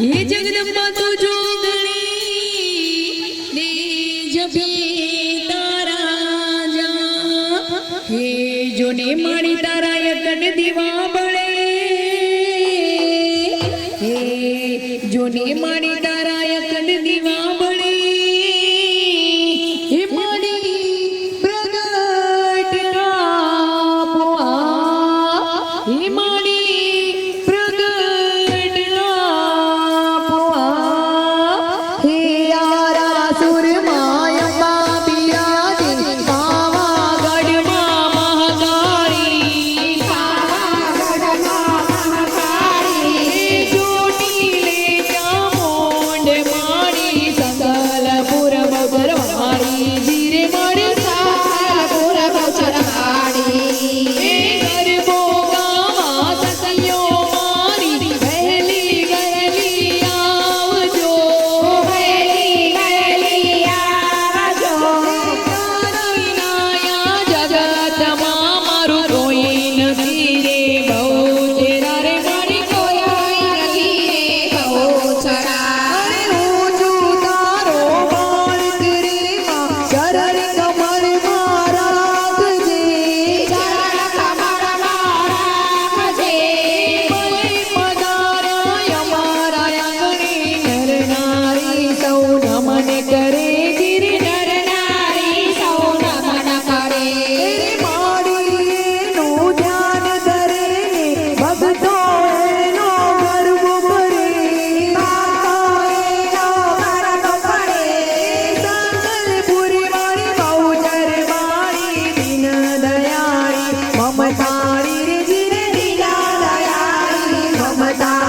હે જગદંબા તું જોગણી દે જભી તારા જા જોને મારી તારા યકડ દીવા બળે હે જોને મારી તારા યકડ દીવા my time.